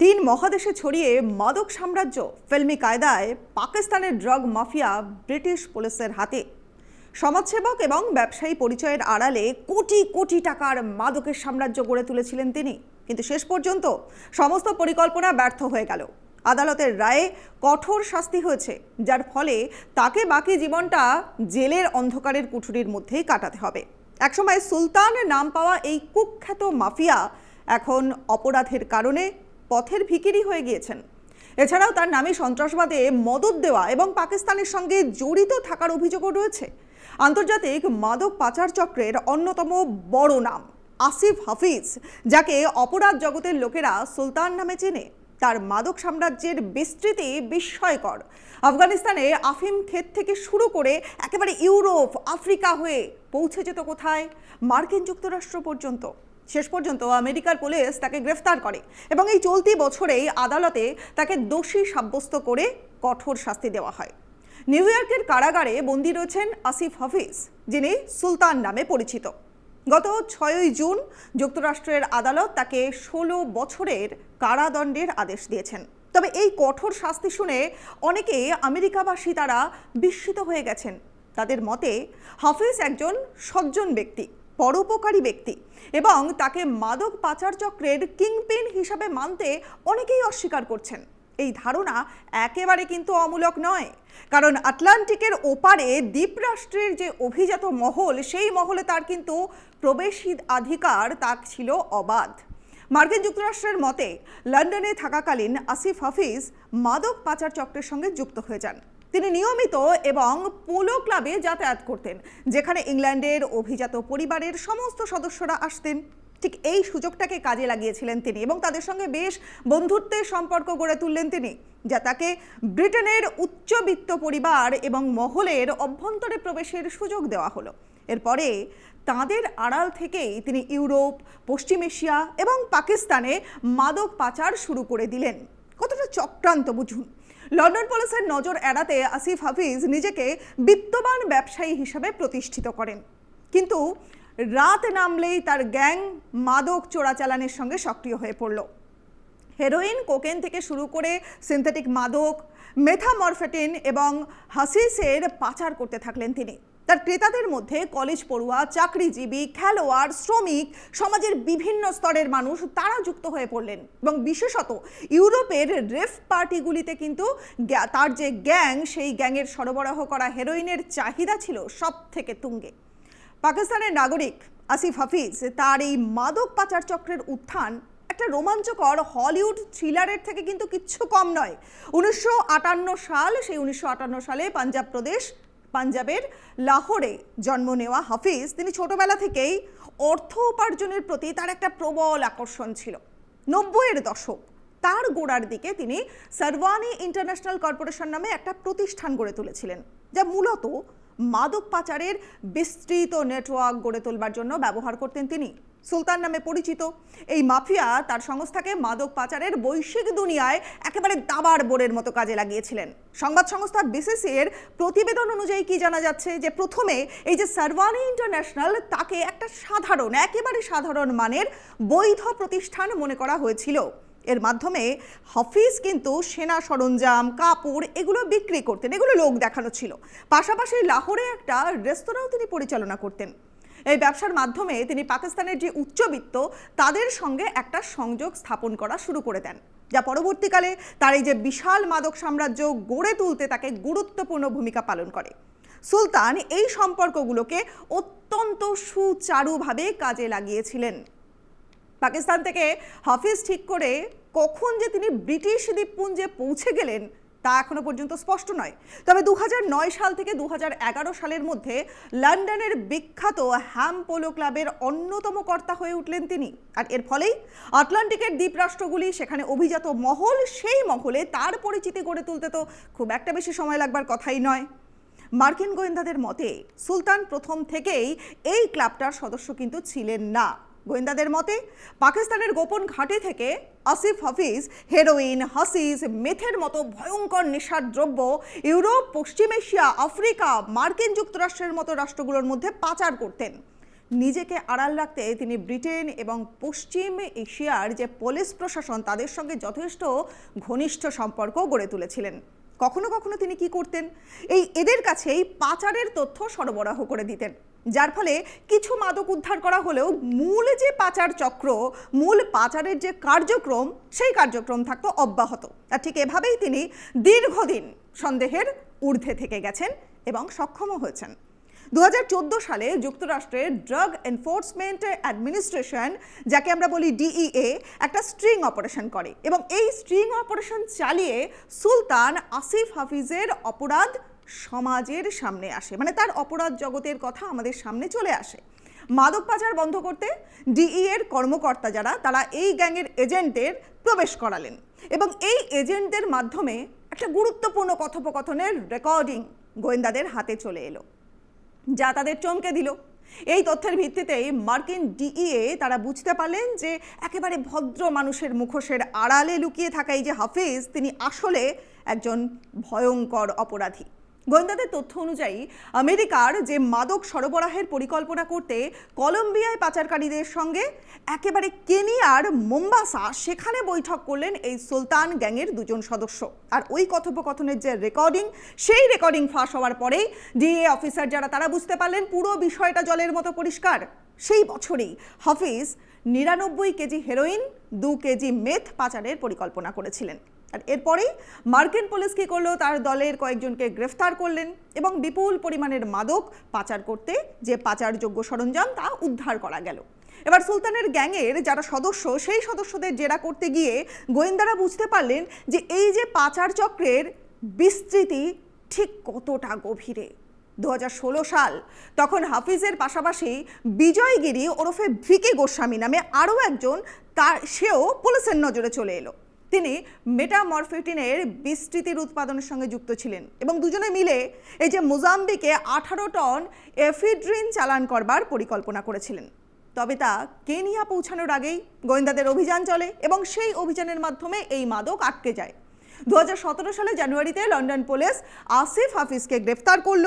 তিন মহাদেশে ছড়িয়ে মাদক সাম্রাজ্য, ফিল্মি কায়দায় পাকিস্তানের ড্রাগ মাফিয়া ব্রিটিশ পুলিশের হাতে। সমাজসেবক এবং ব্যবসায়ী পরিচয়ের আড়ালে কোটি কোটি টাকার মাদকের সাম্রাজ্য গড়ে তুলেছিলেন তিনি। কিন্তু শেষ পর্যন্ত সমস্ত পরিকল্পনা ব্যর্থ হয়ে গেল। আদালতের রায়ে কঠোর শাস্তি হয়েছে, যার ফলে তাকে বাকি জীবনটা জেলের অন্ধকারের কুঠুরির মধ্যেই কাটাতে হবে। একসময় সুলতান নাম পাওয়া এই কুখ্যাত মাফিয়া এখন অপরাধের কারণে পথের ভিকিরি হয়ে গিয়েছেন। এছাড়াও তার নামে সন্ত্রাসবাদে মদত দেওয়া এবং পাকিস্তানের সঙ্গে জড়িত থাকার অভিযোগও রয়েছে। আন্তর্জাতিক মাদক পাচার চক্রের অন্যতম বড় নাম আসিফ হাফিজ, যাকে অপরাধ জগতের লোকেরা সুলতান নামে চেনে। তার মাদক সাম্রাজ্যের বিস্তৃতি বিস্ময়কর। আফগানিস্তানে আফিম ক্ষেত থেকে শুরু করে একেবারে ইউরোপ, আফ্রিকা হয়ে পৌঁছে যেত কোথায়? মার্কিন যুক্তরাষ্ট্র পর্যন্ত। শেষ পর্যন্ত আমেরিকার পুলিশ তাকে গ্রেফতার করে এবং এই চলতি বছরেই আদালতে তাকে দোষী সাব্যস্ত করে কঠোর শাস্তি দেওয়া হয়। নিউ ইয়র্কের কারাগারে বন্দী রয়েছেন আসিফ হাফিজ, যিনি সুলতান নামে পরিচিত। গত ছয়ই জুন যুক্তরাষ্ট্রের আদালত তাকে ষোলো বছরের কারাদণ্ডের আদেশ দিয়েছেন। তবে এই কঠোর শাস্তি শুনে অনেকে আমেরিকাবাসী তারা বিস্মিত হয়ে গেছেন। তাদের মতে হাফিজ একজন সজ্জন ব্যক্তি। পরোপকারী ব্যক্তি এবং তাকে মাদক পাচার চক্রের কিংপিন হিসাবে মানতে অনেকেই অস্বীকার করছেন। এই ধারণা একেবারে কিন্তু অমূলক নয়। কারণ আটলান্টিকের ওপারে দ্বীপরাষ্ট্রের যে অভিজাত মহল, সেই মহলে তার কিন্তু প্রবেশাধিকার তার ছিল অবাধ। মার্কিন যুক্তরাষ্ট্রের মতে, লন্ডনে থাকাকালীন আসিফ হাফিজ মাদক পাচার চক্রের সঙ্গে যুক্ত হয়ে যান। তিনি নিয়মিত এবং পোলো ক্লাবে যাতায়াত করতেন, যেখানে ইংল্যান্ডের অভিজাত পরিবারের সমস্ত সদস্যরা আসতেন। ঠিক এই সুযোগটাকে কাজে লাগিয়েছিলেন তিনি এবং তাদের সঙ্গে বেশ বন্ধুত্বের সম্পর্ক গড়ে তুললেন তিনি, যা তাকে ব্রিটেনের উচ্চবিত্ত পরিবার এবং মহলের অভ্যন্তরে প্রবেশের সুযোগ দেওয়া হলো। এরপরে তাদের আড়াল থেকেই তিনি ইউরোপ, পশ্চিম এশিয়া এবং পাকিস্তানে মাদক পাচার শুরু করে দিলেন। কতটা চক্রান্ত বুঝুন। লন্ডন পুলিশের নজর এড়াতে আসিফ হাফিজ নিজেকে বিত্তবান ব্যবসায়ী হিসাবে প্রতিষ্ঠিত করেন। কিন্তু রাত নামলেই তার গ্যাং মাদক চোরাচালানের সঙ্গে সক্রিয় হয়ে পড়ল। হেরোইন, কোকেন থেকে শুরু করে সিনথেটিক মাদক, মেথামরফেটিন এবং হাসিসের পাচার করতে থাকলেন তিনি। তার ক্রেতাদের মধ্যে কলেজ পড়ুয়া, চাকরিজীবী, খেলোয়াড়, শ্রমিক, সমাজের বিভিন্ন স্তরের মানুষ তারা যুক্ত হয়ে পড়লেন এবং বিশেষত ইউরোপের রেফ পার্টিগুলিতে কিন্তু তার যে গ্যাং, সেই গ্যাংয়ের সরবরাহ করা হেরোইনের চাহিদা ছিল সব থেকে তুঙ্গে। পাকিস্তানের নাগরিক আসিফ হাফিজ, তার এই মাদক পাচার চক্রের উত্থান একটা রোমাঞ্চকর হলিউড থ্রিলারের থেকে কিন্তু কিচ্ছু কম নয়। উনিশশো সাল, সেই উনিশশো আটান্ন সালে পাঞ্জাব প্রদেশ পাঞ্জাবের লাহোরে জন্ম নেওয়া হাফিজ। তিনি ছোটবেলা থেকেই অর্থ উপার্জনের প্রতি তার একটা প্রবল আকর্ষণ ছিল। নব্বইয়ের দশক, তার গোড়ার দিকে তিনি সারওয়ানি ইন্টারন্যাশনাল কর্পোরেশন নামে একটা প্রতিষ্ঠান গড়ে তুলেছিলেন, যা মূলত মাদক পাচারের বিস্তৃত নেটওয়ার্ক গড়ে তোলবার জন্য ব্যবহার করতেন তিনি। সুলতান নামে পরিচিত। এই মাফিয়া তার সংস্থাকে মাদক পাচারের বৈশ্বিক দুনিয়ায় একেবারে দাবার বোরের মতো কাজে লাগিয়েছিলেন। সংবাদ সংস্থা বিসিসি এর প্রতিবেদন অনুযায়ী কি জানা যাচ্ছে? যে প্রথমে এই যে সার্ভানি ইন্টারন্যাশনাল, তাকে একটা সাধারণ, একেবারে সাধারণ মানের বৈধ প্রতিষ্ঠান মনে করা হয়েছিল। এর মাধ্যমে হাফিজ কিন্তু সেনা সরঞ্জাম, কাপড় এগুলো বিক্রি করতেন, এগুলো লোক দেখানো ছিল। পাশাপাশি লাহোরে একটা রেস্তোরাঁও তিনি পরিচালনা করতেন। এই ব্যবসার মাধ্যমে তিনি পাকিস্তানের যে উচ্চবিত্ত, তাদের সঙ্গে একটা সংযোগ স্থাপন করা শুরু করে দেন। যা পরবর্তীকালে তার এই যে বিশাল মাদক সাম্রাজ্য গড়ে তুলতে তাকে গুরুত্বপূর্ণ ভূমিকা পালন করে। সুলতান এই সম্পর্কগুলোকে অত্যন্ত সুচারুভাবে কাজে লাগিয়েছিলেন। পাকিস্তান থেকে হাফিজ ঠিক করে কখন যে তিনি ব্রিটিশ দ্বীপপুঞ্জে পৌঁছে গেলেন তা এখনও পর্যন্ত স্পষ্ট নয়। তবে দু হাজার নয় সাল থেকে দু হাজার এগারো সালের মধ্যে লন্ডনের বিখ্যাত হ্যাম পোলো ক্লাবের অন্যতম কর্তা হয়ে উঠলেন তিনি। আর এর ফলেই আটলান্টিকের দ্বীপরাষ্ট্রগুলি সেখানে অভিজাত মহল, সেই মহলে তার পরিচিতি গড়ে তুলতে তো খুব একটা বেশি সময় লাগবার কথাই নয়। মার্কিন গোয়েন্দাদের মতে, সুলতান প্রথম থেকেই এই ক্লাবটার সদস্য কিন্তু ছিলেন না। গোয়েন্দাদের মতে, পাকিস্তানের গোপন ঘাঁটি থেকে আসিফ হাফিজ হেরোইন হাসিস মেথের মতো ভয়ঙ্কর নেশার দ্রব্য ইউরোপ, পশ্চিম এশিয়া, আফ্রিকা, মার্কিন যুক্তরাষ্ট্রের মতো রাষ্ট্রগুলোর মধ্যে পাচার করতেন। নিজেকে আড়াল রাখতে তিনি ব্রিটেন এবং পশ্চিম এশিয়ার যে পুলিশ প্রশাসন, তাদের সঙ্গে যথেষ্ট ঘনিষ্ঠ সম্পর্ক গড়ে তুলেছিলেন। কখনো কখনো তিনি কি করতেন? এই এদের কাছেই পাচারের তথ্য সরবরাহ করে দিতেন। যার ফলে কিছু মাদক উদ্ধার করা হলেও মূল যে পাচার চক্র, মূল পাচারের যে কার্যক্রম, সেই কার্যক্রম থাকতো অব্যাহত। আর ঠিক এভাবেই তিনি দীর্ঘদিন সন্দেহের ঊর্ধ্বে থেকে গেছেন এবং সক্ষমও হয়েছেন। দু হাজার চোদ্দ সালে যুক্তরাষ্ট্রের ড্রাগ এনফোর্সমেন্ট অ্যাডমিনিস্ট্রেশন যাকে আমরা বলি ডিইএ একটা স্ট্রিং অপারেশন করে। এবং এই স্ট্রিং অপারেশন চালিয়ে সুলতান আসিফ হাফিজের অপরাধ সমাজের সামনে আসে। মানে তার অপরাধ জগতের কথা আমাদের সামনে চলে আসে। মাদক পাচার বন্ধ করতে ডিই এর কর্মকর্তা যারা, তারা এই গ্যাংয়ের এজেন্টদের প্রবেশ করালেন। এবং এই এজেন্টদের মাধ্যমে একটা গুরুত্বপূর্ণ কথোপকথনের রেকর্ডিং গোয়েন্দাদের হাতে চলে এলো। যা তাদের চমকে দিল। এই তথ্যের ভিত্তিতেই মার্কিন ডিইএ তারা বুঝতে পারলেন যে একেবারে ভদ্র মানুষের মুখোশের আড়ালে লুকিয়ে থাকা এই যে হাফিজ, তিনি আসলে একজন ভয়ঙ্কর অপরাধী। গোয়েন্দাদের তথ্য অনুযায়ী, আমেরিকার যে মাদক সরবরাহের পরিকল্পনা করতে কলম্বিয়ায় পাচারকারীদের সঙ্গে একেবারে কেনিয়ার মোম্বাসা, সেখানে বৈঠক করলেন এই সুলতান গ্যাংয়ের দুজন সদস্য। আর ওই কথোপকথনের যে রেকর্ডিং, সেই রেকর্ডিং ফাঁস হওয়ার পরেই ডিএ অফিসার যারা, তারা বুঝতে পারলেন পুরো বিষয়টা জলের মতো পরিষ্কার। সেই বছরেই হাফিজ নিরানব্বই কেজি হেরোইন, দু কেজি মেথ পাচারের পরিকল্পনা করেছিলেন। আর এরপরেই মার্কিন পুলিশ কী করল? তার দলের কয়েকজনকে গ্রেফতার করলেন এবং বিপুল পরিমাণের মাদক পাচার করতে যে পাচারযোগ্য সরঞ্জাম, তা উদ্ধার করা গেল। এবার সুলতানের গ্যাংয়ের যারা সদস্য, সেই সদস্যদের জেরা করতে গিয়ে গোয়েন্দারা বুঝতে পারলেন যে এই যে পাচার চক্রের বিস্তৃতি ঠিক কতটা গভীরে। দু হাজার ষোলো সাল, তখন হাফিজের পাশাপাশি বিজয়গিরি ওরফে ভিকে গোস্বামী নামে আরও একজন, তার, সেও পুলিশের নজরে চলে এলো। তিনি মেটামরফিটিনের বিস্তৃতির উৎপাদনের সঙ্গে যুক্ত ছিলেন এবং দুজনে মিলে এই যে মোজাম্বিকে আঠারো টন এফিড্রিন চালান করবার পরিকল্পনা করেছিলেন। তবে তা কেনিয়া পৌঁছানোর আগেই গোয়েন্দাদের অভিযান চলে এবং সেই অভিযানের মাধ্যমে এই মাদক আটকে যায়। দু হাজার সতেরো সালে জানুয়ারিতে লন্ডন পুলিশ আসিফ হাফিজকে গ্রেফতার করল,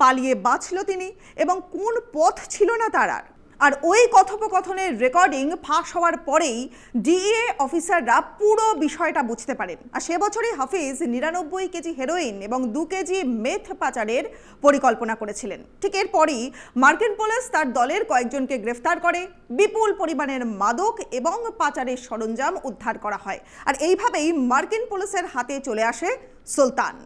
পালিয়ে বাঁচল তিনি এবং কোন পথ ছিল না তার আর। আর ওই কথোপকথনের রেকর্ডিং ফাঁস হওয়ার পরেই ডিএ অফিসাররা পুরো বিষয়টা বুঝতে পারেন। আর সে বছরই হাফিজ নিরানব্বই কেজি হেরোইন এবং দু কেজি মেথ পাচারের পরিকল্পনা করেছিলেন। ঠিক এরপরই মার্কিন পুলিশ তার দলের কয়েকজনকে গ্রেফতার করে, বিপুল পরিমাণের মাদক এবং পাচারের সরঞ্জাম উদ্ধার করা হয়। আর এইভাবেই মার্কিন পুলিশের হাতে চলে আসে সুলতান।